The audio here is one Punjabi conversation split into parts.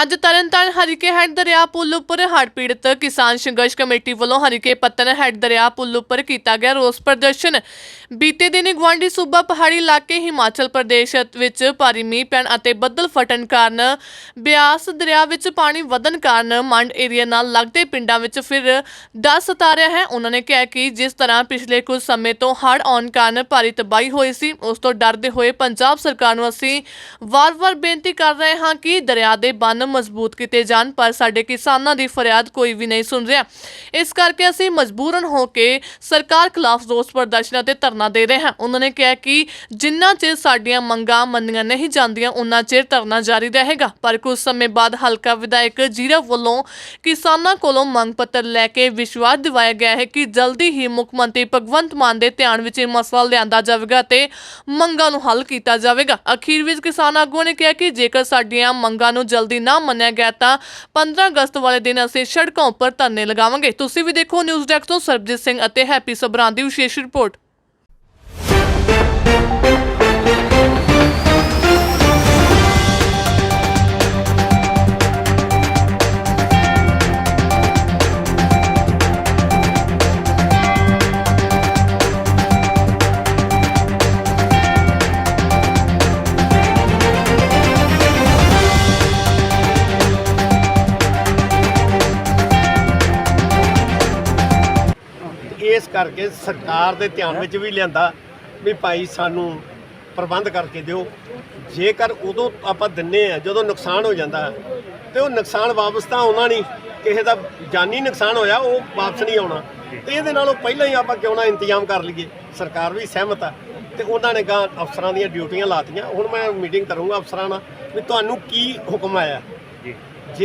ਅੱਜ ਤਰਨਤਾਰਨ ਹਰੀਕੇ ਹੈਡ ਦਰਿਆ ਪੁੱਲ ਉੱਪਰ ਹੜ੍ਹ ਪੀੜਤ ਕਿਸਾਨ ਸੰਘਰਸ਼ ਕਮੇਟੀ ਵੱਲੋਂ ਹਰੀਕੇ ਪੱਤਨ ਹੈਡ ਦਰਿਆ ਪੁੱਲ ਉੱਪਰ ਕੀਤਾ ਗਿਆ ਰੋਸ ਪ੍ਰਦਰਸ਼ਨ। ਬੀਤੇ ਦਿਨ ਗਵਾਂਡੀ ਸੂਬਾ ਪਹਾੜੀ ਇਲਾਕੇ ਹਿਮਾਚਲ ਪ੍ਰਦੇਸ਼ ਵਿੱਚ ਭਾਰੀ ਮੀਂਹ ਪੈਣ ਅਤੇ ਬੱਦਲ ਫਟਣ ਕਾਰਨ ਬਿਆਸ ਦਰਿਆ ਵਿੱਚ ਪਾਣੀ ਵਧਣ ਕਾਰਨ ਮੰਡ ਏਰੀਆ ਨਾਲ ਲੱਗਦੇ ਪਿੰਡਾਂ ਵਿੱਚ ਫਿਰ ਦਸ ਸਤਾਰਿਆ ਹੈ। ਉਹਨਾਂ ਨੇ ਕਿਹਾ ਕਿ ਜਿਸ ਤਰ੍ਹਾਂ ਪਿਛਲੇ ਕੁਝ ਸਮੇਂ ਤੋਂ ਹੜ੍ਹ ਆਉਣ ਕਾਰਨ ਭਾਰੀ ਤਬਾਹੀ ਹੋਈ ਸੀ, ਉਸ ਤੋਂ ਡਰਦੇ ਹੋਏ ਪੰਜਾਬ ਸਰਕਾਰ ਨੂੰ ਅਸੀਂ ਵਾਰ-ਵਾਰ ਬੇਨਤੀ ਕਰ ਰਹੇ ਹਾਂ ਕਿ ਦਰਿਆ ਦੇ ਬੰਨ ਮਜ਼ਬੂਤ ਕੀਤੇ ਜਾਣ, ਪਰ ਸਾਡੇ ਕਿਸਾਨਾਂ ਦੀ ਫਰਿਆਦ ਕੋਈ ਵੀ ਨਹੀਂ ਸੁਣ ਰਿਹਾ। ਇਸ ਕਰਕੇ ਅਸੀਂ ਮਜਬੂਰਨ ਹੋ ਕੇ ਸਰਕਾਰ ਖਿਲਾਫ ਰੋਸ ਪ੍ਰਦਰਸ਼ਨ ਅਤੇ ਧਰਨਾ ਦੇ ਰਹੇ ਹਾਂ। ਉਹਨਾਂ ਨੇ ਕਿਹਾ ਕਿ ਜਿੰਨਾ ਚਿਰ ਸਾਡੀਆਂ ਮੰਗਾਂ ਮੰਨੀਆਂ ਨਹੀਂ ਜਾਂਦੀਆਂ ਉਨਾ ਚਿਰ ਧਰਨਾ ਜਾਰੀ ਰਹੇਗਾ। ਪਰ ਕੁਝ ਸਮੇਂ ਬਾਅਦ ਹਲਕਾ ਵਿਧਾਇਕ ਜੀਰਾ ਵੱਲੋਂ ਕਿਸਾਨਾਂ ਕੋਲੋਂ ਮੰਗ ਪੱਤਰ ਲੈ ਕੇ ਵਿਸ਼ਵਾਸ ਦਿਵਾਇਆ ਗਿਆ ਹੈ ਕਿ ਜਲਦੀ ਹੀ ਮੁੱਖ ਮੰਤਰੀ ਭਗਵੰਤ ਮਾਨ ਦੇ ਧਿਆਨ ਵਿੱਚ ਇਹ ਮਸਲਾ ਲਿਆਂਦਾ ਜਾਵੇਗਾ ਤੇ ਮੰਗਾਂ ਨੂੰ ਹੱਲ ਕੀਤਾ ਜਾਵੇਗਾ। ਅਖੀਰ ਵਿੱਚ ਕਿਸਾਨ ਆਗੂਆਂ ਨੇ ਕਿਹਾ ਕਿ ਜੇਕਰ ਸਾਡੀਆਂ ਮੰਗਾਂ ਨੂੰ ਜਲਦੀ ਨਾ ਮੰਨਿਆ ਗਿਆ ਤਾਂ 15 ਅਗਸਤ ਵਾਲੇ ਦਿਨ ਅਸੀਂ ਸੜਕਾਂ ਉੱਪਰ ਧਰਨੇ ਲਗਾਵਾਂਗੇ। ਤੁਸੀਂ ਵੀ ਦੇਖੋ, ਨਿਊਜ਼ ਡੈਸਕ ਤੋਂ ਸਰਬਜੀਤ ਸਿੰਘ ਅਤੇ ਹੈਪੀ ਸਬਰਾਂ ਦੀ ਵਿਸ਼ੇਸ਼ ਰਿਪੋਰਟ। ਇਸ ਕਰਕੇ ਸਰਕਾਰ ਦੇ ਧਿਆਨ ਵਿੱਚ ਵੀ ਲਿਆਂਦਾ ਵੀ ਭਾਈ ਸਾਨੂੰ ਪ੍ਰਬੰਧ ਕਰਕੇ ਦਿਓ। ਜੇਕਰ ਉਦੋਂ ਆਪਾਂ ਦਿੰਨੇ ਆ, ਜਦੋਂ ਨੁਕਸਾਨ ਹੋ ਜਾਂਦਾ ਤੇ ਉਹ ਨੁਕਸਾਨ ਵਾਪਸ ਤਾਂ ਆਉਣਾ ਨਹੀਂ। ਕਿਸੇ ਦਾ ਜਾਨੀ ਨੁਕਸਾਨ ਹੋਇਆ, ਉਹ ਵਾਪਸ ਨਹੀਂ ਆਉਣਾ। ਤੇ ਇਹਦੇ ਨਾਲੋਂ ਪਹਿਲਾਂ ਹੀ ਆਪਾਂ ਕਿਉਂ ਨਾ ਇੰਤਜ਼ਾਮ ਕਰ ਲਈਏ? ਸਰਕਾਰ ਵੀ ਸਹਿਮਤ ਆ। ਤੇ ਉਹਨਾਂ ਨੇ ਗਾਂ ਅਫਸਰਾਂ ਦੀਆਂ ਡਿਊਟੀਆਂ ਲਾਤੀਆਂ। ਹੁਣ ਮੈਂ ਮੀਟਿੰਗ ਕਰੂੰਗਾ ਅਫਸਰਾਂ ਨਾਲ ਵੀ ਤੁਹਾਨੂੰ ਕੀ ਹੁਕਮ ਆਇਆ? ਜੇ।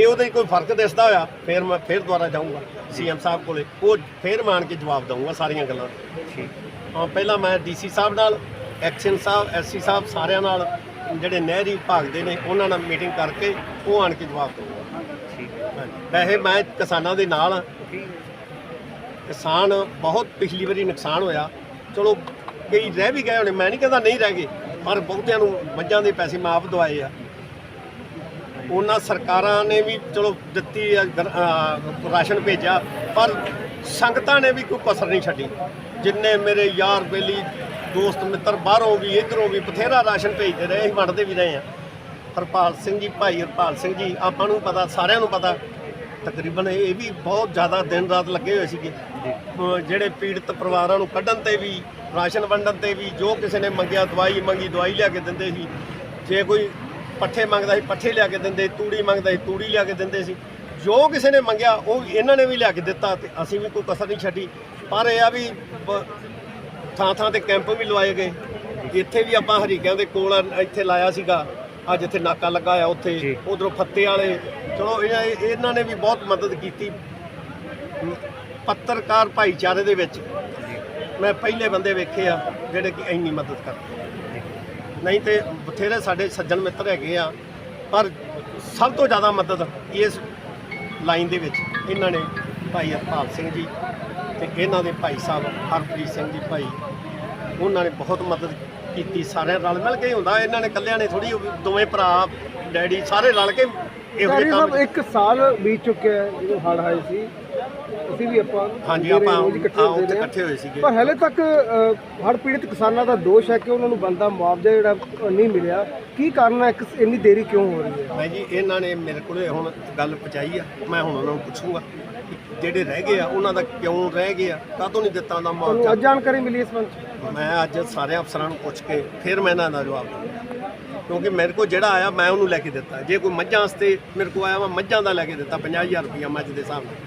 ਉਹਦੇ ਕੋਈ ਫ਼ਰਕ ਦਿਸਦਾ ਹੋਇਆ ਫਿਰ ਮੈਂ ਫਿਰ ਦੁਬਾਰਾ ਜਾਊਂਗਾ ਸੀਐਮ ਸਾਹਿਬ ਕੋਲੇ। ਉਹ ਫਿਰ ਮਾਨ ਕੇ ਜਵਾਬ ਦਊਂਗਾ ਸਾਰੀਆਂ ਗੱਲਾਂ ਦਾ। ਹਾਂ ਪਹਿਲਾਂ ਮੈਂ ਡੀਸੀ ਸਾਹਿਬ ਨਾਲ ਐਕਸ਼ਨ ਸਾਹਿਬ ਐਸਸੀ ਸਾਹਿਬ ਸਾਰਿਆਂ ਨਾਲ ਜਿਹੜੇ ਨਹਿਰੀ ਵਿਭਾਗ ਦੇ ਨੇ ਉਹਨਾਂ ਨਾਲ ਮੀਟਿੰਗ ਕਰਕੇ ਉਹ ਆਣ ਕੇ ਜਵਾਬ ਦਊਂਗਾ। ਹਾਂਜੀ। ਵੈਸੇ ਮੈਂ ਕਿਸਾਨਾਂ ਦੇ ਨਾਲ ਹਾਂ। ਕਿਸਾਨ ਬਹੁਤ ਪਿਛਲੀ ਵਾਰੀ ਨੁਕਸਾਨ ਹੋਇਆ। ਚਲੋ ਕਈ ਰਹਿ ਵੀ ਗਏ ਹੋਣੇ। ਮੈਂ ਨਹੀਂ ਕਹਿੰਦਾ ਨਹੀਂ ਰਹਿ ਗਏ ਪਰ ਬਹੁਤਿਆਂ ਨੂੰ ਮੱਝਾਂ ਦੇ ਪੈਸੇ ਮਾਫ ਦਵਾਏ ਆ। ਉਹਨਾਂ ਸਰਕਾਰਾਂ ਨੇ ਵੀ ਚਲੋ ਦਿੱਤੀ ਆ, ਗਰ- ਅਹ ਰਾਸ਼ਨ ਭੇਜਿਆ ਪਰ ਸੰਗਤਾਂ ਨੇ ਵੀ ਕੋਈ ਕਸਰ ਨਹੀਂ ਛੱਡੀ। ਜਿੰਨੇ ਮੇਰੇ ਯਾਰ ਬੇਲੀ ਦੋਸਤ ਮਿੱਤਰ ਬਾਹਰੋਂ ਵੀ ਇਧਰੋਂ ਵੀ ਬਥੇਰਾ ਰਾਸ਼ਨ ਭੇਜਦੇ ਰਹੇ ਅਸੀਂ ਵੰਡਦੇ ਵੀ ਰਹੇ ਆ ਹਰਪਾਲ ਸਿੰਘ ਜੀ ਭਾਈ ਹਰਪਾਲ ਸਿੰਘ ਜੀ ਆਪਾਂ ਨੂੰ ਪਤਾ ਸਾਰਿਆਂ ਨੂੰ ਪਤਾ ਤਕਰੀਬਨ ਇਹ ਵੀ ਬਹੁਤ ਜ਼ਿਆਦਾ ਦਿਨ ਰਾਤ ਲੱਗੇ ਹੋਏ ਸੀਗੇ। ਅਹ ਜਿਹੜੇ ਪੀੜਤ ਪਰਿਵਾਰਾਂ ਨੂੰ ਕੱਢਣ ਤੇ ਵੀ ਰਾਸ਼ਨ ਵੰਡਣ ਤੇ ਵੀ ਜੋ ਕਿਸੇ ਨੇ ਮੰਗਿਆ ਦਵਾਈ ਮੰਗੀ ਦਵਾਈ ਲਿਆ ਕੇ ਦਿੰਦੇ ਸੀ। ਜੇ ਕੋਈ ਪੱਠੇ ਮੰਗਦਾ ਸੀ ਪੱਠੇ ਲਿਆ ਕੇ ਦਿੰਦੇ ਤੂੜੀ ਮੰਗਦਾ ਸੀ ਤੂੜੀ ਲਿਆ ਕੇ ਦਿੰਦੇ ਸੀ। ਜੋ ਕਿਸੇ ਨੇ ਮੰਗਿਆ ਉਹ ਇਹਨਾਂ ਨੇ ਵੀ ਲਿਆ ਕੇ ਦਿੱਤਾ ਤੇ ਅਸੀਂ ਵੀ ਕੋਈ ਕਸਰ ਨਹੀਂ ਛੱਡੀ। ਪਰ ਇਹ ਆ ਵੀ ਥਾਂ ਥਾਂ ਤੇ ਕੈਂਪ ਵੀ ਲਵਾਏ ਗਏ। ਇੱਥੇ ਵੀ ਆਪਾਂ ਹਰੀਕਿਆਂ ਦੇ ਕੋਲ ਇੱਥੇ ਲਾਇਆ ਸੀਗਾ। ਅੱਜ ਇੱਥੇ ਨਾਕਾ ਲੱਗਾ ਆ ਉੱਥੇ ਉਧਰੋਂ ਫੱਤੇ ਵਾਲੇ। ਚਲੋ ਇਹਨਾਂ ਨੇ ਵੀ ਬਹੁਤ ਮਦਦ ਕੀਤੀ। ਪੱਤਰਕਾਰ ਭਾਈਚਾਰੇ ਦੇ ਵਿੱਚ। ਮੈਂ ਪਹਿਲੇ ਬੰਦੇ ਵੇਖੇ ਆ ਜਿਹੜੇ ਕਿ ਇੰਨੀ ਮਦਦ ਕਰਦੇ। ਨਹੀਂ ਤੇ ਬਥੇਰੇ ਸਾਡੇ ਸੱਜਣ ਮਿੱਤਰ ਹੈਗੇ ਆ ਪਰ ਸਭ ਤੋਂ ਜ਼ਿਆਦਾ ਮਦਦ ਇਸ ਲਾਈਨ ਦੇ ਵਿੱਚ ਇਹਨਾਂ ਨੇ ਭਾਈ ਹਰਪਾਲ ਸਿੰਘ ਜੀ ਤੇ ਇਹਨਾਂ ਦੇ ਭਾਈ ਸਾਹਿਬ ਹਰਪ੍ਰੀਤ ਸਿੰਘ ਜੀ ਭਾਈ ਉਹਨਾਂ ਨੇ ਬਹੁਤ ਮਦਦ ਕੀਤੀ ਸਾਰਿਆਂ ਰਲ ਮਿਲ ਕੇ ਹੀ ਹੁੰਦਾ ਇਹਨਾਂ ਨੇ ਇਕੱਲਿਆਂ ਨੇ ਥੋੜੀ ਦੋਵੇਂ ਭਰਾ ਡੈਡੀ ਸਾਰੇ ਰਲ ਕੇ ਇਹੋ ਜਿਹੇ ਸਾਹਿਬ ਕੰਮ ਇੱਕ ਸਾਲ ਬੀਤ ਚੁੱਕਿਆ ਹੈ ਜਦੋਂ ਹੜ੍ਹ ਆਏ ਸੀ। ਅਸੀਂ ਵੀ ਆਪਾਂ ਹਾਂਜੀ ਆਪਾਂ ਹਾਂ, ਉੱਥੇ। ਇਕੱਠੇ ਹੋਏ ਸੀਗੇ। ਪਰ ਹਲੇ ਤੱਕ ਹੜ੍ਹ ਪੀੜਿਤ ਕਿਸਾਨਾਂ ਦਾ ਦੋਸ਼ ਹੈ ਕਿ ਉਹਨਾਂ ਨੂੰ ਬੰਦਾ ਮੁਆਵਜ਼ਾ ਜਿਹੜਾ ਨਹੀਂ ਮਿਲਿਆ। ਕੀ ਕਾਰਨ ਹੈ ਇੰਨੀ ਦੇਰੀ ਕਿਉਂ ਹੋ ਰਹੀ ਹੈ? ਮੈਂ ਜੀ ਇਹਨਾਂ ਨੇ ਮੇਰੇ ਕੋਲੇ ਹੁਣ ਗੱਲ ਪਹੁੰਚਾਈ ਆ। ਮੈਂ ਹੁਣ ਉਹਨਾਂ ਨੂੰ ਪੁੱਛੂੰਗਾ ਜਿਹੜੇ ਰਹਿ ਗਏ ਆ ਉਹਨਾਂ ਦਾ ਕਿਉਂ ਰਹਿ ਗਏ ਆ? ਕਾਹਤੋਂ ਨਹੀਂ ਦਿੱਤਾ ਉਹਨਾਂ ਤੁਹਾਨੂੰ ਅੱਜ ਮੁਆਵਜ਼ਾ ਜਾਣਕਾਰੀ ਮਿਲੀ ਇਸ 'ਚ? ਮੈਂ ਅੱਜ ਸਾਰੇ ਅਫਸਰਾਂ ਨੂੰ ਪੁੱਛ ਕੇ ਫਿਰ ਮੈਂ ਇਹਨਾਂ ਦਾ ਜਵਾਬ ਦਊਂਗਾ ਕਿਉਂਕਿ ਮੇਰੇ ਕੋਲ ਜਿਹੜਾ ਆਇਆ ਮੈਂ ਉਹਨੂੰ ਲੈ ਕੇ ਦਿੱਤਾ। ਜੇ ਕੋਈ ਮੱਝਾਂ ਵਾਸਤੇ ਮੇਰੇ ਕੋਲ ਆਇਆ ਮੈਂ ਮੱਝਾਂ ਦਾ ਲੈ ਕੇ ਦਿੱਤਾ 50000 ਰੁਪਇਆ ਮੱਝ ਦੇ ਹਿਸਾਬ ਨਾਲ।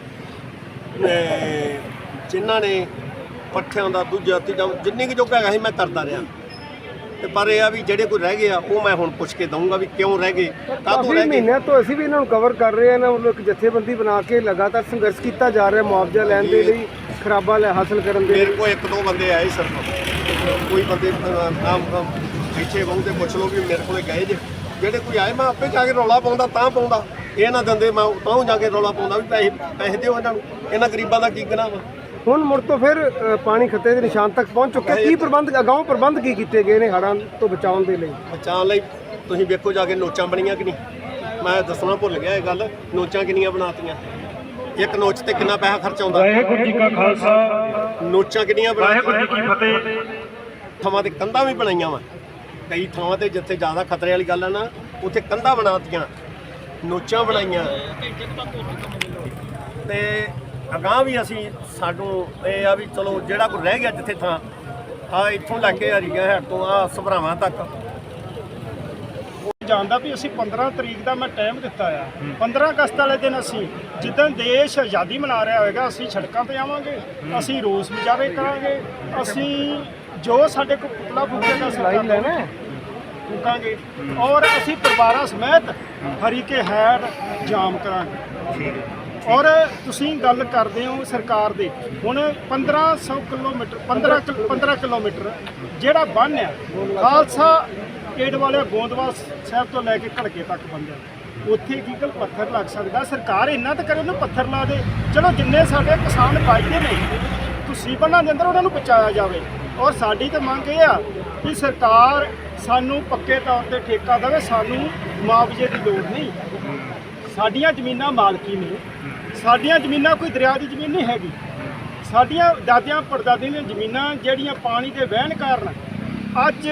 ਜਿਨ੍ਹਾਂ ਨੇ ਪੱਠਿਆਂ ਦਾ ਦੂਜਾ ਤੀਜਾ ਜਿੰਨੀ ਕੁ ਜੋਗਾ ਹੈਗਾ ਸੀ ਮੈਂ ਕਰਦਾ ਰਿਹਾ। ਤੇ ਪਰ ਇਹ ਆ ਵੀ ਜਿਹੜੇ ਕੋਈ ਰਹਿ ਗਏ ਆ ਉਹ ਮੈਂ ਹੁਣ ਪੁੱਛ ਕੇ ਦਊਂਗਾ ਵੀ ਕਿਉਂ ਰਹਿ ਗਏ ਕਾਹਤੋਂ ਕਾਫੀ ਰਹਿ ਗਏ? ਮਹੀਨਿਆਂ ਤੋਂ ਅਸੀਂ ਵੀ ਇਹਨਾਂ ਨੂੰ ਕਵਰ ਕਰ ਰਹੇ ਹਾਂ ਨਾ ਮਤਲਬ ਇੱਕ ਜਥੇਬੰਦੀ ਬਣਾ ਕੇ ਲਗਾਤਾਰ ਸੰਘਰਸ਼ ਕੀਤਾ ਜਾ ਰਿਹਾ ਮੁਆਵਜ਼ਾ ਲੈਣ ਦੇ ਲਈ ਖਰਾਬਾ ਲੈ ਹਾਸਲ ਕਰਨ ਦੇ ਲਈ। ਮੇਰੇ ਕੋਲ ਇੱਕ ਦੋ ਬੰਦੇ ਆਏ ਸਿਰਫ ਕੋਈ ਬੰਦੇ ਅਹ, ਨਾਮ ਪਿੱਛੇ ਬਹੁ ਤੇ ਪੁੱਛ ਲਓ ਵੀ ਮੇਰੇ ਕੋਲੇ ਗਏ ਜੇ। ਜਿਹੜੇ ਕੋਈ ਆਏ ਮੈਂ ਆਪੇ ਜਾ ਕੇ ਰੌਲਾ ਪਾਉਂਦਾ ਤਾਂ ਪਾਉਂਦਾ। ਇਹ ਨਾ ਦਿੰਦੇ ਮੈਂ ਤਾਂ ਜਾ ਕੇ ਰੌਲਾ ਪਾਉਂਦਾ ਵੀ ਪੈਸੇ ਪੈਸੇ ਦਿਓ ਇਹਨਾਂ ਨੂੰ। ਇਹਨਾਂ ਗਰੀਬਾਂ ਦਾ ਕੀ ਗੁਨਾਹ ਵਾ? ਹੁਣ ਮੁੜ ਤੋਂ ਫਿਰ ਅ, ਪਾਣੀ ਖਤਰੇ ਦੇ ਨਿਸ਼ਾਨ ਤੱਕ ਪਹੁੰਚ ਚੁੱਕਿਆ ਕੀ ਪ੍ਰਬੰਧ ਅਗਾਊਂ ਪ੍ਰਬੰਧ ਕੀ ਕੀਤੇ ਗਏ ਨੇ ਹੜ੍ਹਾਂ ਤੋਂ ਬਚਾਉਣ ਦੇ ਲਈ? ਬਚਾਉਣ ਲਈ ਤੁਸੀਂ ਵੇਖੋ ਜਾ ਕੇ ਨੋਚਾਂ ਬਣੀਆਂ ਕਿ ਨਹੀਂ। ਮੈਂ ਦੱਸਣਾ ਭੁੱਲ ਗਿਆ ਇਹ ਗੱਲ ਨੋਚਾਂ ਕਿੰਨੀਆਂ ਬਣਾਤੀਆਂ। ਇੱਕ ਨੋਚ ਤੇ ਕਿੰਨਾ ਪੈਸਾ ਖਰਚ ਆਉਂਦਾ? ਵਾਹਿਗੁਰੂ ਜੀ ਕਾ ਖਾਲਸਾ। ਨੋਚਾਂ ਕਿੰਨੀਆਂ ਵਾਹਿਗੁਰੂ ਜੀ ਬਣਾਤੀਆਂ ਕੀ ਫਤਿਹ। ਥਾਵਾਂ ਤੇ ਕੰਧਾਂ ਵੀ ਬਣਾਈਆਂ ਵਾ। ਕਈ ਥਾਵਾਂ ਤੇ ਜਿੱਥੇ ਜ਼ਿਆਦਾ ਖਤਰੇ ਵਾਲੀ ਗੱਲ ਹੈ ਨਾ ਉੱਥੇ ਕੰਧਾਂ ਬਣਾਤੀਆਂ। ਨੋਚਾਂ ਬਣਾਈਆਂ ਤੇ ਅਗਾਂਹ ਵੀ ਅਸੀਂ ਸਾਨੂੰ ਇਹ ਆ ਵੀ ਚਲੋ ਜਿਹੜਾ ਕੋਈ ਰਹਿ ਗਿਆ ਜਿੱਥੇ ਥਾਂ ਆ ਇੱਥੋਂ ਲੈ ਕੇ ਹਰੀਆਂ ਹੈਡ ਤੋਂ ਆ ਸਭਰਾਵਾਂ ਤੱਕ। ਜਾਣਦਾ ਵੀ ਅਸੀਂ 15 ਤਰੀਕ ਦਾ ਮੈਂ ਟਾਈਮ ਦਿੱਤਾ ਆ। 15 ਅਗਸਤ ਵਾਲੇ ਦਿਨ ਅਸੀਂ ਜਿੱਦਣ ਦੇਸ਼ ਆਜ਼ਾਦੀ ਮਨਾ ਰਿਹਾ ਹੋਵੇਗਾ ਅਸੀਂ ਸੜਕਾਂ ਤੇ ਆਵਾਂਗੇ ਅਸੀਂ ਰੋਸ ਮੁਜ਼ਾਹਰੇ ਕਰਾਂਗੇ ਅਸੀਂ ਜੋ ਸਾਡੇ ਕੋਲ ਪੁਤਲਾ ਫੂਕੇਗਾ ਅਸੀਂ ਲੈਣਾ ਹੈ? ਫੂਕਾਂਗੇ ਔਰ ਅਸੀਂ ਪਰਿਵਾਰਾਂ ਸਮੇਤ ਹਰੀਕੇ ਹੈਡ ਜਾਮ ਕਰਾਂਗੇ। ਔਰ ਤੁਸੀਂ ਗੱਲ ਕਰਦੇ ਹੋ ਸਰਕਾਰ ਦੇ। ਹੁਣ 1500 ਕਿਲੋਮੀਟਰ 15 ਕਿਲ- 15 ਕਿਲੋਮੀਟਰ ਜਿਹੜਾ ਬੰਨ ਆ ਖਾਲਸਾ ਏਡ ਵਾਲੇ ਗੋਂਦਵਾਲ ਸਾਹਿਬ ਤੋਂ ਲੈ ਕੇ ਘੜਕੇ ਤੱਕ ਬੰਦ ਆ। ਉੱਥੇ ਕੀ ਗੱਲ ਪੱਥਰ ਲੱਗ ਸਕਦਾ? ਸਰਕਾਰ ਇੰਨਾ ਤਾਂ ਕਰੇ ਉਹਨੂੰ ਪੱਥਰ ਲਾ ਦੇ। ਚਲੋ ਜਿੰਨੇ ਸਾਡੇ ਕਿਸਾਨ ਬਾਈਦੇ ਨੇ ਤੁਸੀਂ ਬੰਨਾਂ ਦੇ ਅੰਦਰ ਉਹਨਾਂ ਨੂੰ ਬਚਾਇਆ ਜਾਵੇ। ਔਰ ਸਾਡੀ ਤਾਂ ਮੰਗ ਇਹ ਆ ਕਿ ਸਰਕਾਰ ਸਾਨੂੰ ਪੱਕੇ ਤੌਰ ਤੇ ਠੇਕਾ ਦੇਵੇ, ਸਾਨੂੰ ਮੁਆਵਜ਼ੇ ਦੀ ਲੋੜ ਨਹੀਂ। ਸਾਡੀਆਂ ਜ਼ਮੀਨਾਂ ਮਾਲਕੀ ਨੇ। ਸਾਡੀਆਂ ਜ਼ਮੀਨਾਂ ਕੋਈ ਦਰਿਆ ਦੀ ਜ਼ਮੀਨ ਨਹੀਂ ਹੈਗੀ। ਸਾਡੀਆਂ ਦਾਦਿਆਂ ਪੜਦਾਦਿਆਂ ਦੀਆਂ ਜ਼ਮੀਨਾਂ ਜਿਹੜੀਆਂ ਪਾਣੀ ਦੇ ਵਹਿਣ ਕਾਰਨ ਅੱਜ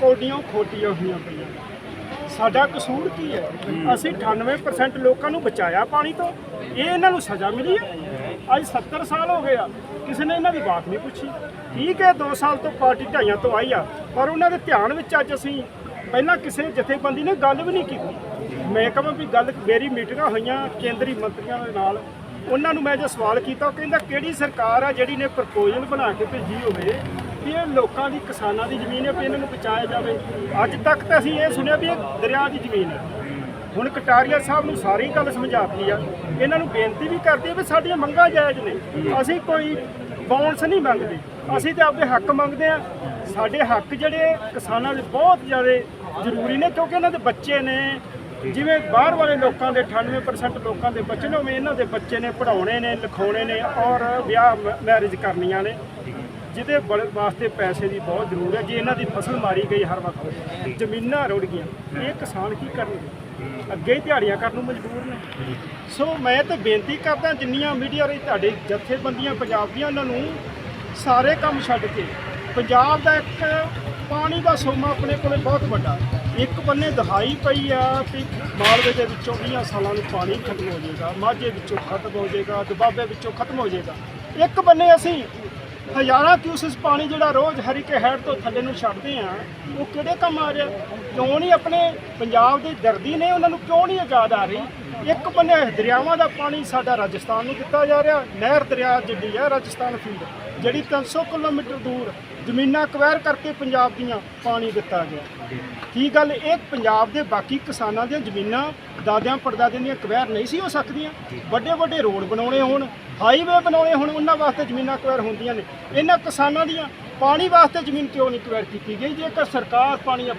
ਕੋਡੀਆਂ ਖੋਟੀਆਂ ਹੋਈਆਂ ਪਈਆਂ। ਸਾਡਾ ਕਸੂਰ ਕੀ ਹੈ? ਅਸੀਂ 98% ਲੋਕਾਂ ਨੂੰ ਬਚਾਇਆ ਪਾਣੀ ਤੋਂ। ਇਹ ਇਹਨਾਂ ਨੂੰ ਸਜ਼ਾ ਮਿਲੀ ਹੈ? ਅੱਜ 70 ਸਾਲ ਹੋ ਗਏ ਆ, ਕਿਸੇ ਨੇ ਇਹਨਾਂ ਦੀ ਬਾਤ ਨਹੀਂ ਪੁੱਛੀ। ਠੀਕ ਹੈ 2 ਸਾਲ ਤੋਂ ਪਾਰਟੀ ਢਾਈਆਂ ਤੋਂ ਆਈ ਆ, ਪਰ ਉਹਨਾਂ ਦੇ ਧਿਆਨ ਵਿੱਚ ਅੱਜ ਅਸੀਂ ਪਹਿਲਾਂ ਕਿਸੇ ਜਥੇਬੰਦੀ ਨੇ ਗੱਲ ਵੀ ਨਹੀਂ ਕੀਤੀ। ਮੈਂ ਕਹਾਂ ਵੀ ਗੱਲ, ਮੇਰੀ ਮੀਟਿੰਗਾਂ ਹੋਈਆਂ, ਕੇਂਦਰੀ ਮੰਤਰੀਆਂ ਦੇ ਨਾਲ। ਉਹਨਾਂ ਨੂੰ ਮੈਂ ਜੇ ਸਵਾਲ ਕੀਤਾ, ਉਹ ਕਹਿੰਦਾ, ਕਿਹੜੀ ਸਰਕਾਰ ਆ ਜਿਹੜੀ ਨੇ ਪ੍ਰਪੋਜ਼ਲ ਬਣਾ ਕੇ ਭੇਜੀ ਹੋਵੇ ਵੀ ਇਹ ਲੋਕਾਂ ਦੀ ਕਿਸਾਨਾਂ ਦੀ ਜ਼ਮੀਨ ਹੈ, ਵੀ ਇਹਨਾਂ ਨੂੰ ਬਚਾਇਆ ਜਾਵੇ? ਅੱਜ ਤੱਕ ਤਾਂ ਅਸੀਂ ਇਹ ਸੁਣਿਆ ਵੀ ਇਹ ਦਰਿਆ ਦੀ ਜ਼ਮੀਨ ਹੈ। ਹੁਣ ਕਟਾਰੀਆ ਸਾਹਿਬ ਨੂੰ ਸਾਰੀ ਗੱਲ ਸਮਝਾਤੀ ਆ, ਇਹਨਾਂ ਨੂੰ ਬੇਨਤੀ ਵੀ ਕਰਦੀ ਆ ਵੀ ਸਾਡੀਆਂ ਮੰਗਾਂ ਜਾਇਜ਼ ਨੇ। ਅਸੀਂ ਕੋਈ ਬਾਉਂਸ ਨਹੀਂ ਮੰਗਦੇ। ਅਸੀਂ ਤੇ ਆਪਦੇ ਹੱਕ ਮੰਗਦੇ ਆ। ਸਾਡੇ ਹੱਕ ਜਿਹੜੇ ਕਿਸਾਨਾਂ ਦੇ ਬਹੁਤ ਜ਼ਿਆਦਾ ਜ਼ਰੂਰੀ ਨੇ, ਕਿਉਂਕਿ ਇਹਨਾਂ ਦੇ ਬੱਚੇ ਨੇ। ਜਿਵੇਂ ਬਾਹਰ ਵਾਲੇ ਲੋਕਾਂ ਦੇ 98% ਲੋਕਾਂ ਦੇ ਬੱਚੇ ਨੇ, ਉਵੇਂ ਇਹਨਾਂ ਦੇ ਬੱਚੇ ਨੇ ਪੜਾਉਣੇ ਨੇ, ਲਿਖਾਉਣੇ ਨੇ ਔਰ ਵਿਆਹ ਮੈਰਿਜ ਕਰਨੀਆਂ ਨੇ। ਜਿਹਦੇ ਵਾਸਤੇ ਪੈਸੇ ਦੀ ਬਹੁਤ ਜ਼ਰੂਰ ਹੈ। ਜੇ ਇਹਨਾਂ ਦੀ ਫਸਲ ਮਾਰੀ ਗਈ ਹਰ ਵਕਤ, ਜ਼ਮੀਨਾਂ ਰੁੜ ਗਈਆਂ। ਇਹ ਕਿਸਾਨ ਕੀ ਕਰਨਗੇ? ਅੱਗੇ ਹੀ ਦਿਹਾੜੀਆਂ ਕਰਨ ਨੂੰ ਮਜਬੂਰ ਨੇ। ਸੋ ਮੈਂ ਤਾਂ ਬੇਨਤੀ ਕਰਦਾ ਜਿੰਨੀਆਂ ਮੀਡੀਆ ਰਹੀ ਤੁਹਾਡੇ ਜਥੇਬੰਦੀਆਂ, ਪੰਜਾਬ ਦੀਆਂ, ਉਹਨਾਂ ਨੂੰ ਸਾਰੇ ਕੰਮ ਛੱਡ ਕੇ, ਪੰਜਾਬ ਦਾ ਇੱਕ ਪਾਣੀ ਦਾ ਸੋਮਾ ਆਪਣੇ ਕੋਲੇ ਬਹੁਤ ਵੱਡਾ। ਇੱਕ ਬੰਨੇ ਦਹਾਈ ਪਈ ਆ ਕਿ ਮਾਲਵੇ ਦੇ ਵਿੱਚੋਂ 20 ਸਾਲਾਂ ਨੂੰ ਪਾਣੀ ਖਤਮ ਹੋ ਜਾਏਗਾ, ਮਾਝੇ ਵਿੱਚੋਂ ਖਤਮ ਹੋ ਜਾਏਗਾ, ਦੁਬਾਬੇ ਵਿੱਚੋਂ ਖਤਮ ਹੋ ਜਾਏਗਾ। ਇੱਕ ਬੰਨੇ ਅਸੀਂ ਹਜ਼ਾਰਾਂ ਕਿਊਸਿਸ ਪਾਣੀ ਜਿਹੜਾ ਰੋਜ਼ ਹਰੀਕੇ ਹੈਡ ਤੋਂ ਥੱਲੇ ਨੂੰ ਛੱਡਦੇ ਆ, ਉਹ ਕਿਹੜੇ ਕੰਮ ਆ ਰਿਹਾ? ਕਿਉਂ ਨਹੀਂ ਆਪਣੇ ਪੰਜਾਬ ਦੇ ਦਰਦੀ ਨੇ ਉਹਨਾਂ ਨੂੰ ਕਿਉਂ ਨਹੀਂ ਆਜ਼ਾਦ ਆ ਰਹੀ? ਇੱਕ ਬੰਨੇ ਦਰਿਆਵਾਂ ਦਾ ਪਾਣੀ ਸਾਡਾ ਰਾਜਸਥਾਨ ਨੂੰ ਦਿੱਤਾ ਜਾ ਰਿਹਾ, ਨਹਿਰ ਦਰਿਆ ਜਿਹੜੀ ਆ ਰਾਜਸਥਾਨ ਫੀਲਡ ਜਿਹੜੀ 300 ਕਿਲੋਮੀਟਰ ਦੂਰ ਜ਼ਮੀਨਾਂ ਕਵੈਰ ਕਰਕੇ ਪੰਜਾਬ ਦੀਆਂ ਪਾਣੀ ਦਿੱਤਾ ਗਿਆ। ਕੀ ਗੱਲ ਇਹ ਪੰਜਾਬ ਦੇ ਬਾਕੀ ਕਿਸਾਨਾਂ ਦੀਆਂ ਜ਼ਮੀਨਾਂ ਦਾਦਿਆਂ ਪੜਦਾਦਿਆਂ ਦੀਆਂ ਕਵੈਰ ਨਹੀਂ ਸੀ ਹੋ ਸਕਦੀਆਂ? ਵੱਡੇ ਵੱਡੇ ਰੋਡ ਬਣਾਉਣੇ ਹੋਣ ਹਾਈਵੇ ਬਣਾਉਣੇ ਹੋਣ, ਉਹਨਾਂ ਵਾਸਤੇ ਜ਼ਮੀਨਾਂ ਅਕਵਾਇਰ ਹੁੰਦੀਆਂ ਨੇ। ਇਹਨਾਂ ਕਿਸਾਨਾਂ ਦੀਆਂ ਪਾਣੀ ਵਾਸਤੇ ਜ਼ਮੀਨ ਕਿਉਂ ਨਹੀਂ ਕਵੈਰ ਕੀਤੀ ਗਈ? ਜੇਕਰ ਸਰਕਾਰ ਪਾਣੀ